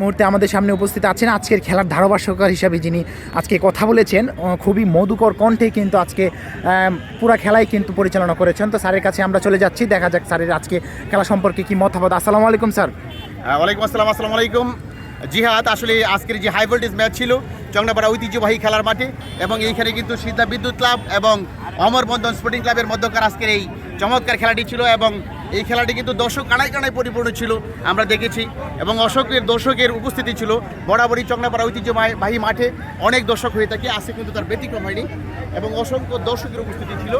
মুহূর্তে আমাদের সামনে উপস্থিত আছেন আজকের খেলার ধারাভাষ্যকার হিসাবে যিনি আজকে কথা বলেছেন খুবই মধুকর কণ্ঠে কিন্তু আজকে পুরা খেলাই কিন্তু পরিচালনা করেছেন। তো স্যারের কাছে আমরা চলে যাচ্ছি, দেখা যাক স্যারের আজকে খেলা সম্পর্কে কি মতামত। আসসালামু আলাইকুম, স্যার। ওয়ালাইকুম আসসালাম, আসসালামু আলাইকুম। জিহাদ, আসলে আজকের যে হাই ভোল্টেজ ম্যাচ ছিল, চংনাপাড়া ঐতিহ্যবাহী খেলার মাঠে, এবং এইখানে কিন্তু সীতা বিদ্যুৎ ক্লাব এবং অমর বন্ধন স্পোর্টিং ক্লাবের মধ্যকার আজকের এই চমৎকার খেলাটি ছিল, এবং এই খেলাটি কিন্তু দর্শক কানায় কানায় পরিপূর্ণ ছিল আমরা দেখেছি। এবং অশোকের দর্শকের উপস্থিতি ছিল। বরাবরই চংনাপাড়া ঐতিহ্যবাহী মাঠে অনেক দর্শক হয়ে থাকে আসে কিন্তু তার ব্যতিক্রম হয়নি। এবং অসংখ্য দর্শকের উপস্থিতি ছিল।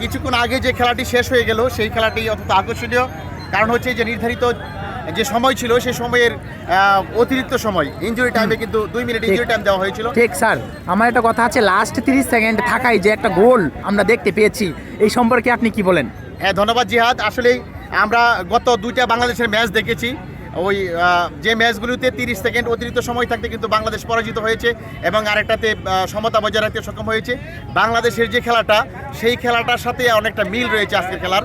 কিছুক্ষণ আগে যে খেলাটি শেষ হয়ে গেল সেই খেলাটি অত্যন্ত আকর্ষণীয়। কারণ হচ্ছে যে নির্ধারিত যে সময় ছিল সেই সময়ের অতিরিক্ত সময়। ইঞ্জুরি টাইমে কিন্তু দুই মিনিট ইঞ্জুরি টাইম দেওয়া হয়েছিল। ঠিক স্যার। আমার একটা কথা আছে লাস্ট তিরিশ সেকেন্ড থাকায় যে একটা গোল আমরা দেখতে পেয়েছি এই সম্পর্কে আপনি কি বলেন? হ্যাঁ ধন্যবাদ জিহাদ। আসলেই আমরা গত দুইটা বাংলাদেশের ম্যাচ দেখেছি। ওই যে ম্যাচগুলোতে তিরিশ সেকেন্ড অতিরিক্ত সময় থাকতে কিন্তু বাংলাদেশ পরাজিত হয়েছে এবং আরেকটাতে সমতা বজায় রাখতে সক্ষম হয়েছে। বাংলাদেশের যে খেলাটা, সেই খেলাটার সাথে অনেকটা মিল রয়েছে আজকের খেলার।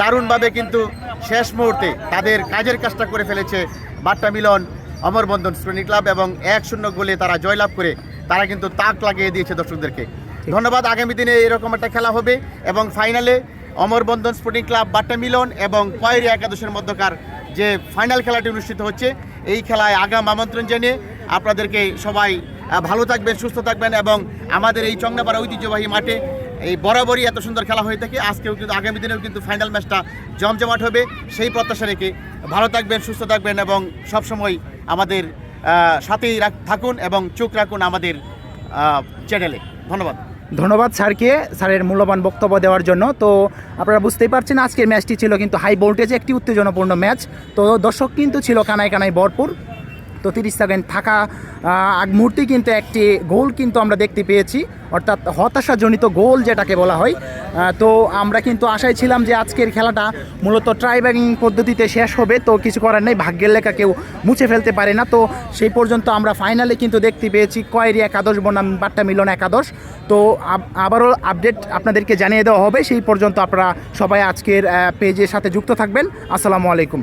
দারুণভাবে কিন্তু শেষ মুহূর্তে তাদের কাজের কাজটা করে ফেলেছে বাট্টা মিলন অমরবন্ধন শ্রেণি ক্লাব এবং এক শূন্য গোলে তারা জয়লাভ করে তারা কিন্তু তাক লাগিয়ে দিয়েছে দর্শকদেরকে। ধন্যবাদ, আগামী দিনে এরকম একটা খেলা হবে এবং ফাইনালে অমরবন্ধন স্পোর্টিং ক্লাব বাট্টা মিলন এবং কয়েরি একাদশের মধ্যকার যে ফাইনাল খেলাটি অনুষ্ঠিত হচ্ছে, এই খেলায় আগাম আমন্ত্রণ জানিয়ে আপনাদেরকে সবাই ভালো থাকবেন, সুস্থ থাকবেন এবং আমাদের এই চংনাপাড়া ঐতিহ্যবাহী মাঠে এই বরাবরই এত সুন্দর খেলা হয়ে থাকে। আজকেও কিন্তু, আগামী দিনেও কিন্তু ফাইনাল ম্যাচটা জমজমাট হবে। সেই প্রত্যাশা রেখে ভালো থাকবেন, সুস্থ থাকবেন এবং সবসময় আমাদের সাথেই থাকুন এবং চোখ রাখুন আমাদের চ্যানেলে। ধন্যবাদ। ধন্যবাদ স্যারকে, স্যারের মূল্যবান বক্তব্য দেওয়ার জন্য। তো আপনারা বুঝতেই পারছেন আজকের ম্যাচটি ছিল কিন্তু হাই ভোল্টেজ, একটি উত্তেজনাপূর্ণ ম্যাচ। তো দর্শক কিন্তু ছিল কানায় কানায় ভরপুর। তো তিরিশ সেকেন্ড থাকা আগ মুহূর্তেই কিন্তু একটি গোল কিন্তু আমরা দেখতে পেয়েছি। অর্থাৎ হতাশাজনিত গোল যেটাকে বলা হয়। তো আমরা কিন্তু আশায় ছিলাম যে আজকের খেলাটা মূলত ট্রাই ব্যাগিং পদ্ধতিতে শেষ হবে। তো কিছু করার নেই, ভাগ্যের লেখা কেউ মুছে ফেলতে পারে না। তো সেই পর্যন্ত আমরা ফাইনালে কিন্তু দেখতে পেয়েছি কয়েরি একাদশ, বনাম বাট্টা মিলন একাদশ। তো আবারও আপডেট আপনাদেরকে জানিয়ে দেওয়া হবে। সেই পর্যন্ত আপনারা সবাই আজকের পেজের সাথে যুক্ত থাকবেন। আসসালামু আলাইকুম।